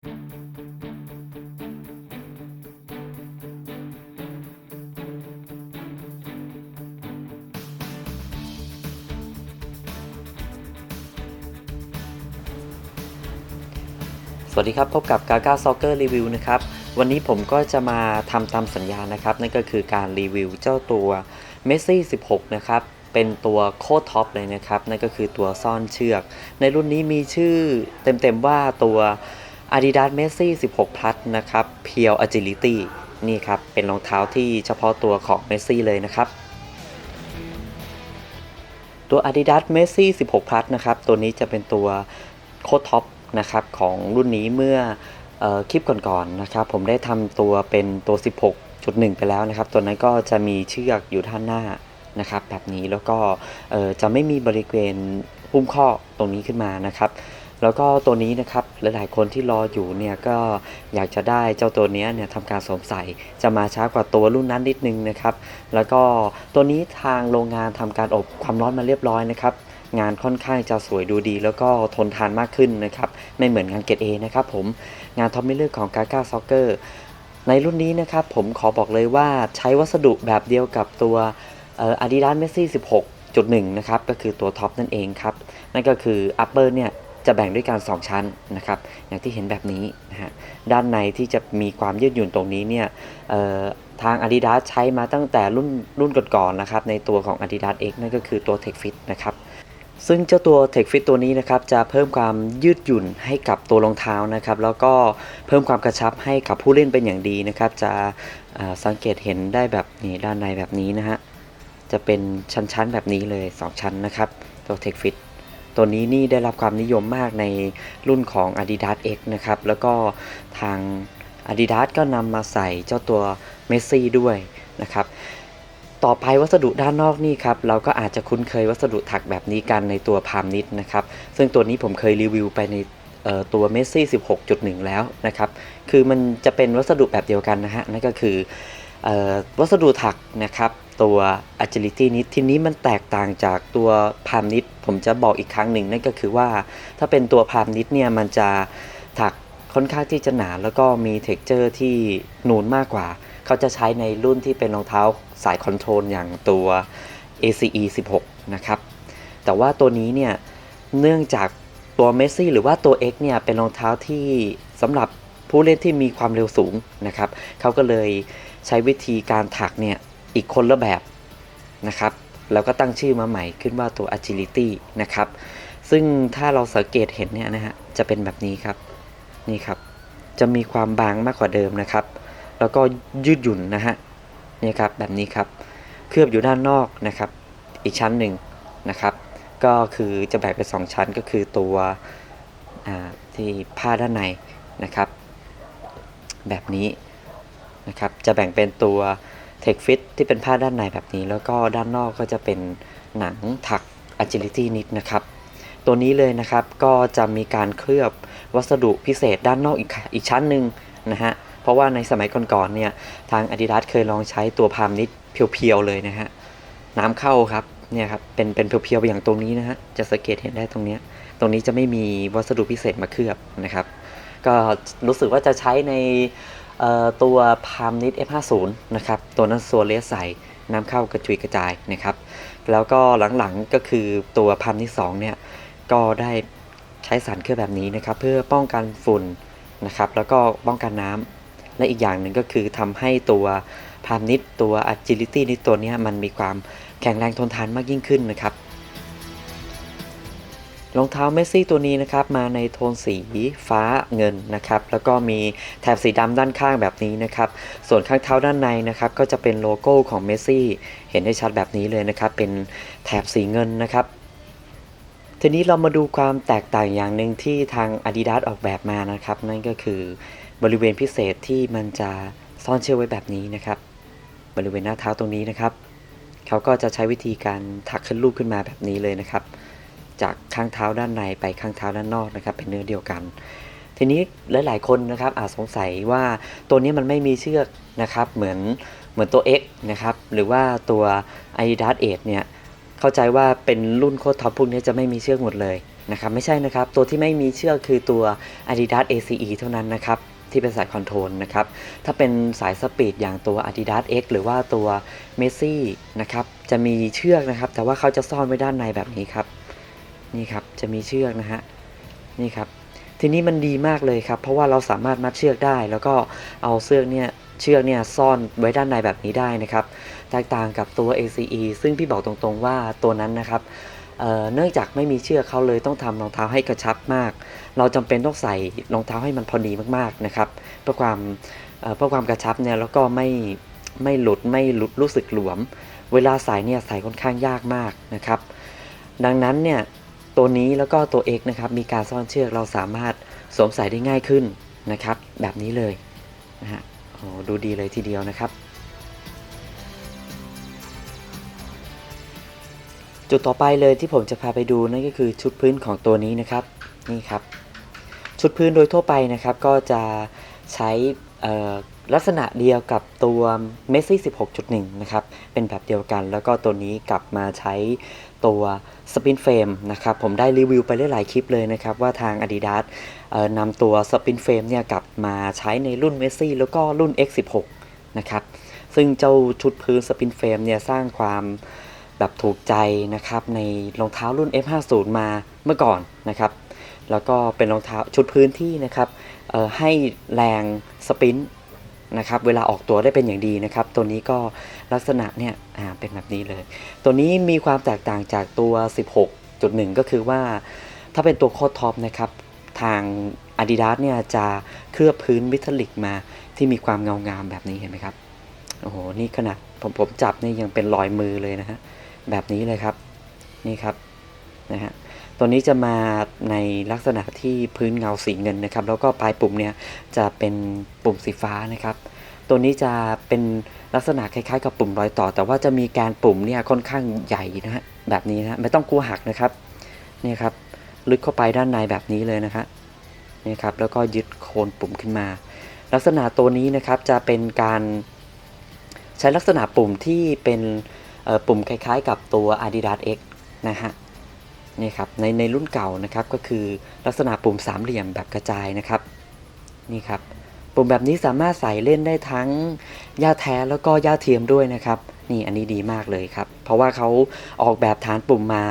สวัสดีครับ พบกับ Gaga Soccer Review นะครับ วันนี้ผมก็จะมาทำตามสัญญานะครับ นั่นก็คือการรีวิวเจ้าตัว Messi 16 นะครับ เป็นตัวโคตรท็อปเลยนะครับ นั่นก็คือตัวซ่อนเชือก ในรุ่นนี้มีชื่อเต็มๆว่าตัว Adidas Messi 16 Plus นะครับ Pure Agility นี่ครับ เป็นรองเท้าที่เฉพาะตัวของ Messi เลยนะครับ ตัว Adidas Messi 16 Plus นะครับ ตัวนี้จะเป็นตัวโคท็อปนะครับของรุ่นนี้เมื่อออคลิปก่อนๆนะครับ ผมได้ทำตัวเป็นตัว 16.1 ไปแล้วนะครับ ตัวนั้นก็จะมีเชือกอยู่ด้านหน้านะครับ แบบนี้แล้วก็จะไม่มีบริเวณหุ้มข้อตรงนี้ขึ้นมานะครับ แล้วก็ตัวนี้นะครับหลายๆคนที่รออยู่เนี่ยก็อยากจะได้เจ้าตัวนี้เนี่ยทำการสวมใส่จะมาช้ากว่าตัวรุ่นนั้นนิดนึงนะครับ แล้วก็ตัวนี้ทางโรงงานทำการอบความร้อนมาเรียบร้อยนะครับงานค่อนข้างจะสวยดูดี แล้วก็ทนทานมากขึ้นนะครับไม่เหมือนงานเกรดเอนะครับผมงานท็อปมิเลอร์ของ Gaga Soccer ในรุ่นนี้นะครับผมขอบอกเลยว่าใช้วัสดุแบบเดียวกับตัวเอ่อ Adidas Messi 16.1 นะครับ ก็คือตัวท็อปนั่นเองครับ นั่นก็คือ upper เนี่ย จะแบ่งด้วยกัน2ชั้นนะครับอย่างที่เห็นแบบนี้นะฮะด้านในที่จะมีความยืดหยุ่นตรงนี้เนี่ยเอ่อทาง Adidas ใช้มาตั้งแต่รุ่นรุ่นก่อนๆนะครับในตัวของ Adidas X นั่นก็คือตัว Tech Fit นะครับซึ่งเจ้าตัว Tech Fit ตัวนี้นะครับจะเพิ่มความยืดหยุ่นให้กับตัวรองเท้านะครับแล้วก็เพิ่มความกระชับให้กับผู้เล่นเป็นอย่างดีนะครับจะสังเกตเห็นได้แบบนี้ด้านในแบบนี้นะฮะจะเป็นชั้นๆแบบนี้เลย 2 ชั้นนะครับตัว Tech Fit ตัวนี้นี่ได้รับความนิยมมากในรุ่นของ Adidas X นะครับ แล้วก็ทาง Adidas ก็นำมาใส่เจ้าตัว Messi ด้วยนะครับต่อไปวัสดุด้านนอกนี่ครับเราก็อาจจะคุ้นเคยวัสดุถักแบบนี้กันในตัวพามนิดนะครับ ซึ่งตัวนี้ผมเคยรีวิวไปในตัว Messi 16.1 แล้วนะครับ คือมันจะเป็นวัสดุแบบเดียวกันนะฮะนั่นก็คือออวัสดุถักนะครับ ตัว agility นิดทีนี้มันแตกต่างจากตัวพามนิดผมจะบอกอีกครั้งหนึ่งนั่นก็คือว่า ถ้าเป็นตัวพามนิดเนี่ยมันจะถักค่อนข้างที่จะหนาแล้วก็มี texture ที่นูนมากกว่า เขาจะใช้ในรุ่นที่เป็นรองเท้าสายคอนโทรลอย่างตัว ACE 16 นะครับ แต่ว่าตัวนี้เนี่ยเนื่องจากตัวเมสซี่หรือว่าตัว X เนี่ยเป็นรองเท้าที่สำหรับผู้เล่นที่มีความเร็วสูงนะครับ เขาก็เลยใช้วิธีการถักเนี่ย อีกคนละแบบนะครับ แล้วก็ตั้งชื่อมาใหม่ขึ้นว่าตัว agility นะครับ ซึ่งถ้าเราสังเกตเห็นเนี่ยนะฮะ จะเป็นแบบนี้ครับ นี่ครับ จะมีความบางมากกว่าเดิมนะครับ แล้วก็ยืดหยุ่นนะฮะ นี่ครับ แบบนี้ครับ เคลือบอยู่ด้านนอกนะครับ อีกชั้นหนึ่งนะครับ ก็คือจะแบ่งเป็นสองชั้นก็คือตัวที่ผ้าด้านในนะครับ แบบนี้นะครับ จะแบ่งเป็นตัว Tech Fit ที่เป็นผ้าด้านในแบบนี้ แล้วก็ด้านนอกก็จะเป็นหนังถัก Agility นิดนะครับ ตัวนี้เลยนะครับก็จะมีการเคลือบวัสดุพิเศษด้านนอกอีกอีกชั้นหนึ่งนะฮะเพราะว่าในสมัยก่อนๆเนี่ยทาง Adidas เคยลองใช้ตัวพามนิดเพียวๆเลยนะฮะน้ำเข้าครับเนี่ยครับเป็นเป็นเพียวๆอย่างตรงนี้นะฮะจะสังเกตเห็นได้ตรงเนี้ยตรงนี้จะไม่มีวัสดุพิเศษมาเคลือบนะครับ ก็รู้สึกว่าจะใช้ใน ตัวพามนิด F50 นะครับตัวนั้นซัวเลสใส่น้ำเข้ากระจุยกระจายนะครับ แล้วก็หลังๆก็คือตัวพามนิด2เนี่ยก็ได้ใช้สารเคลือบแบบนี้นะครับ เพื่อป้องกันฝุ่นนะครับแล้วก็ป้องกันน้ำและอีกอย่างหนึ่งก็คือทำให้ตัวพามนิดตัว agility นิดตัวนี้มันมีความแข็งแรงทนทานมากยิ่งขึ้นนะครับ รองเท้าเมสซี่ตัวนี้นะครับมาในโทนสีฟ้าเงินนะครับแล้วก็มีแถบสีดำด้านข้างแบบนี้นะครับส่วนข้างเท้าด้านในนะครับก็จะเป็นโลโก้ของเมสซี่เห็นได้ชัดแบบนี้เลยนะครับเป็นแถบสีเงินนะครับทีนี้เรามาดูความแตกต่างอย่างหนึ่งที่ทาง Adidas ออกแบบมานะครับ นั่นก็คือบริเวณพิเศษที่มันจะซ่อนเชือกไว้แบบนี้นะครับ บริเวณหน้าเท้าตรงนี้นะครับ เขาก็จะใช้วิธีการถักขึ้นลูกขึ้นมาแบบนี้เลยนะครับ จากข้างเท้าด้านในไปข้างเท้าด้านนอกนะครับ เป็นเนื้อเดียวกัน ทีนี้หลาย ๆ คนนะครับอาจสงสัยว่าตัวนี้มันไม่มีเชือกนะครับ เหมือนเหมือนตัว X นะครับ หรือว่าตัว i d a s 8เนี่ยเข้าใจว่าเป็นรุ่นโคตรท็อปพวกนี้จะไม่มีเชือกหมดเลยนะครับ ไม่ใช่นะครับ ตัวที่ไม่มีเชือกคือตัว Adidas ACE เท่านั้นนะครับที่เป็นสายคอนโทรลนะครับ ถ้าเป็นสายสปีดอย่างตัว Adidas X หรือว่าตัว Messi นะครับ จะมีเชือกนะครับ แต่ว่าเขาจะซ่อนไว้ด้านในแบบนี้ครับ นี่ครับจะมีเชือกนะฮะนี่ครับทีนี้มันดีมากเลยครับ เพราะว่าเราสามารถมัดเชือกได้ แล้วก็เอาเชือกเนี่ยเชือกเนี่ยซ่อนไว้ด้านในแบบนี้ได้นะครับ แตกต่างกับตัว ACE ซึ่งพี่บอกตรงๆว่าตัวนั้นนะครับเเนื่องจากไม่มีเชือกเขาเลยต้องทำรองเท้าให้กระชับมาก เราจำเป็นต้องใส่รองเท้าให้มันพอดีมากๆนะครับเพื่อความเเพื่อความกระชับเนี่ยแล้วก็ไม่ไม่หลุดไม่หลุดรู้สึกหลวม เวลาใส่เนี่ยใส่ค่อนข้างยากมากนะครับ ดังนั้นเนี่ย ตัวนี้แล้วก็ตัว X นะครับมีการซ่อนเชือกเราสามารถสวมใส่ได้ง่ายขึ้นนะครับ แบบนี้เลยนะฮะโอ้ดูดีเลยทีเดียวนะครับ จุดต่อไปเลยที่ผมจะพาไปดูนั่นก็คือชุดพื้นของตัวนี้นะครับนี่ครับ ชุดพื้นโดยทั่วไปนะครับก็จะใช้ ลักษณะเดียวกับตัว Messi 16.1 นะครับ เป็นแบบเดียวกัน แล้วก็ตัวนี้กลับมาใช้ตัวสปินเฟรมนะครับ ผมได้รีวิวไปหลายๆคลิปเลยนะครับ ว่าทาง Adidas นำตัวสปินเฟรมเนี่ยกลับมาใช้ในรุ่น Messi แล้วก็รุ่น X16 นะครับ ซึ่งเจ้าชุดพื้นสปินเฟรมเนี่ยสร้างความแบบถูกใจนะครับ ในรองเท้ารุ่น F50 มาเมื่อก่อนนะครับ แล้วก็เป็นรองเท้าชุดพื้นที่นะครับให้แรงสปิน นะครับเวลาออกตัวได้เป็นอย่างดีนะครับ ตัวนี้ก็ลักษณะเนี่ยเป็นแบบนี้เลย ตัวนี้มีความแตกต่างจากตัว 16.1 ก็คือว่า ถ้าเป็นตัวโคตท็อปนะครับทาง Adidas เนี่ยจะเคลือบพื้นมิทัลลิกมาที่มีความเงางามแบบนี้เห็นไหมครับโอ้โหนี่ขนาดผมผมจับนี่ยังเป็นรอยมือเลยนะฮะแบบนี้เลยครับนี่ครับนะฮะ ตัวนี้จะมาในลักษณะที่พื้นเงาสีเงินนะครับ แล้วก็ปลายปุ่มเนี่ยจะเป็นปุ่มสีฟ้านะครับ ตัวนี้จะเป็นลักษณะคล้ายๆ กับปุ่มรอยต่อ แต่ว่าจะมีการปุ่มเนี่ยค่อนข้างใหญ่นะฮะแบบนี้นะไม่ต้องกลัวหักนะครับนี่ครับลึกเข้าไปด้านในแบบนี้เลยนะครับนี่ครับแล้วก็ยึดโคนปุ่มขึ้นมา ลักษณะตัวนี้นะครับจะเป็นการใช้ลักษณะปุ่มที่เป็นปุ่มคล้ายๆ กับตัว Adidas X นะฮะ นี่ครับในในรุ่นเก่านะครับก็คือลักษณะปุ่มสามเหลี่ยมแบบกระจายนะครับนี่ครับปุ่มแบบนี้สามารถใส่เล่นได้ทั้งหญ้าแท้แล้วก็หญ้าเทียมด้วยนะครับนี่อันนี้ดีมากเลยครับ เพราะว่าเขาออกแบบฐานปุ่มมา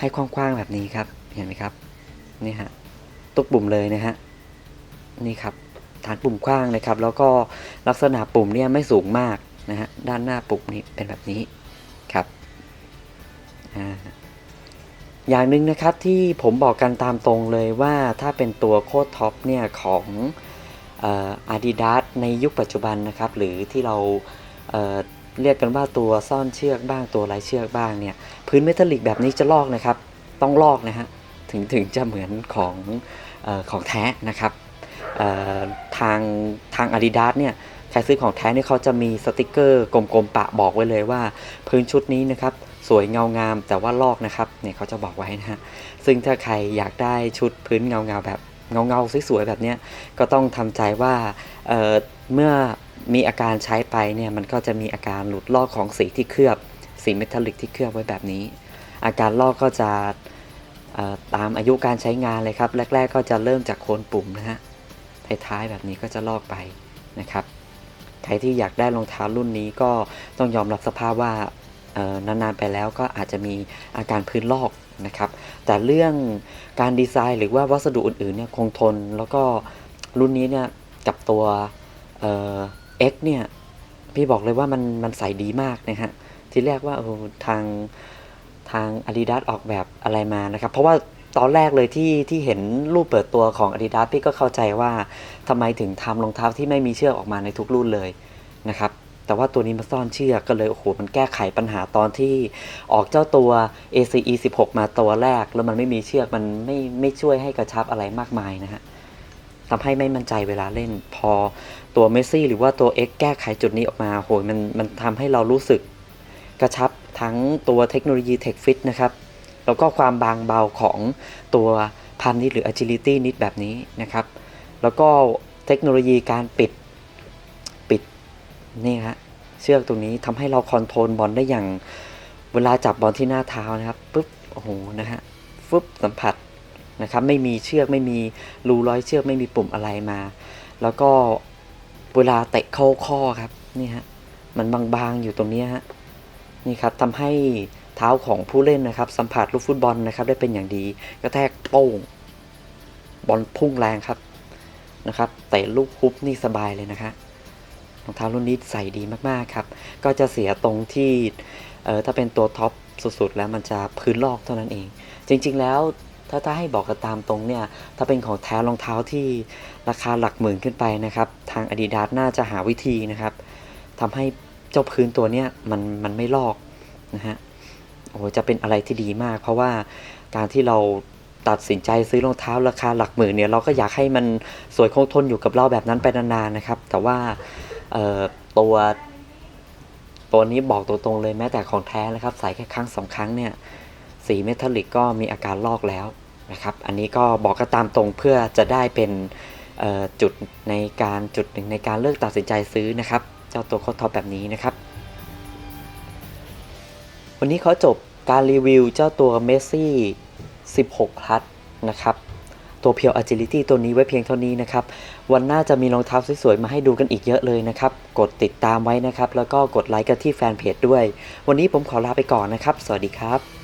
ให้กว้างๆแบบนี้ครับเห็นไหมครับนี่ฮะตุกปุ่มเลยนะฮะนี่ครับฐานปุ่มกว้างนะครับ แล้วก็ลักษณะปุ่มเนี่ยไม่สูงมากนะฮะด้านหน้าปุ่มนี้เป็นแบบนี้ครับอ่า อย่างหนึ่งนะครับที่ผมบอกกันตามตรงเลยว่าถ้าเป็นตัวโค้ดท็อปเนี่ยของอาดิดาสในยุคปัจจุบันนะครับ หรือที่เราเเรียกกันว่าตัวซ่อนเชือกบ้างตัวลายเชือกบ้างเนี่ยพื้นเมทัลลิกแบบนี้จะลอกนะครับ ต้องลอกนะฮะถึงถึงจะเหมือนของอของแท้นะครับทางทาง Adidas เนี่ยใครซื้อของแท้เนี่ยเขาจะมีสติกเกอร์กลมๆปะบอกไว้เลยว่า พื้นชุดนี้นะครับ สวยเงางาม แต่ว่าลอกนะครับเนี่ยเขาจะบอกไว้นะฮะซึ่งถ้าใครอยากได้ชุดพื้นเงาเงาแบบเงาเงาๆสวยๆแบบเนี้ยก็ต้องทำใจว่าเเมื่อมีอาการใช้ไปเนี่ยมันก็จะมีอาการหลุดลอกของสีที่เคลือบสีเมทัลลิกที่เคลือบไว้แบบนี้ อาการลอกก็จะตามอายุการใช้งานเลยครับ แรก ๆ ก็จะเริ่มจากโคนปุ่มนะฮะท้ายๆแบบนี้ก็จะลอกไปนะครับ ใครที่อยากได้รองเท้ารุ่นนี้ก็ต้องยอมรับสภาพว่า นานๆไปแล้วก็อาจจะมีอาการพื้นลอกนะครับ แต่เรื่องการดีไซน์หรือว่าวัสดุอื่นๆเนี่ยคงทน แล้วก็รุ่นนี้เนี่ยกับตัวเอ่อ X เนี่ยพี่บอกเลยว่ามันมันใส่ดีมากนะฮะที่แรกว่าเออทางทาง Adidas ออกแบบอะไรมานะครับ เพราะว่าตอนแรกเลยที่ที่เห็นรูปเปิดตัวของ Adidas พี่ก็เข้าใจว่าทำไมถึงทำรองเท้าที่ไม่มีเชือกออกมาในทุกรุ่นเลยนะครับ แต่ว่าตัวนี้มาซ่อนเชือกก็เลยโอ้โหมันแก้ไขปัญหาตอนที่ออกเจ้าตัว ACE 16 มาตัวแรก แล้วมันไม่มีเชือกมันไม่ไม่ช่วยให้กระชับอะไรมากมายนะฮะทำให้ไม่มั่นใจเวลาเล่น พอตัวเมสซี่หรือว่าตัว X แก้ไขจุดนี้ออกมาโหยมันมันทำให้เรารู้สึกกระชับทั้งตัวเทคโนโลยี Tech Fit นะครับ แล้วก็ความบางเบาของตัวพันนิดหรือ agility นิดแบบนี้นะครับ แล้วก็เทคโนโลยีการปิดปิด นี่ฮะเชือกตรงนี้ทำให้เราคอนโทรลบอลได้อย่างเวลาจับบอลที่หน้าเท้านะครับปุ๊บโอ้โหนะฮะฟึบสัมผัสนะครับ ไม่มีเชือกไม่มีรูร้อยเชือกไม่มีปุ่มอะไรมา แล้วก็เวลาเตะเข้าข้อครับนี่ฮะมันบางๆอยู่ตรงนี้ฮะนี่ครับทำให้เท้าของผู้เล่นนะครับ สัมผัสลูกฟุตบอลนะครับ ได้เป็นอย่างดีกระแทกโป้งบอลพุ่งแรงครับนะครับเตะลูกฮุบนี่สบายเลยนะครับ รองเท้ารุ่นนี้ใส่ดีมากๆครับ ก็จะเสียตรงที่เออถ้าเป็นตัวท็อปสุดๆ แล้วมันจะพื้นลอกเท่านั้นเอง จริง ๆ แล้วถ้าถ้าให้บอกกันตามตรงเนี่ย ถ้าเป็นของแท้รองเท้าที่ราคาหลักหมื่นขึ้นไปนะครับ ทาง Adidas น่าจะหาวิธีนะครับทำให้เจ้าพื้นตัวเนี้ยมันมันไม่ลอกนะฮะโอ้จะเป็นอะไรที่ดีมาก เพราะว่าการที่เราตัดสินใจซื้อรองเท้าราคาหลักหมื่นเนี่ยเราก็อยากให้มันสวยคงทนอยู่กับเราแบบนั้นไปนานๆนะครับ แต่ว่า เอ่อตัวตัวนี้บอกตัวตรงเลยแม้แต่ของแท้นะครับ ใส่แค่ครั้งสองครั้งเนี่ยสีเมทัลลิกก็มีอาการลอกแล้วนะครับ อันนี้ก็บอกกันตามตรงเพื่อจะได้เป็นจุดในการจุดหนึ่งในการเลือกตัดสินใจซื้อนะครับ เจ้าตัวโคตรท็อปแบบนี้นะครับ วันนี้เขาจบการรีวิวเจ้าตัว Messi 16 Plus นะครับ ตัวเพียว Agility ตัวนี้ไว้เพียงเท่านี้นะครับ วันหน้าจะมีรองเท้าสวยๆ มาให้ดูกันอีกเยอะเลยนะครับ กดติดตามไว้นะครับ แล้วก็กดไลค์กันที่แฟนเพจด้วย วันนี้ผมขอลาไปก่อนนะครับ สวัสดีครับ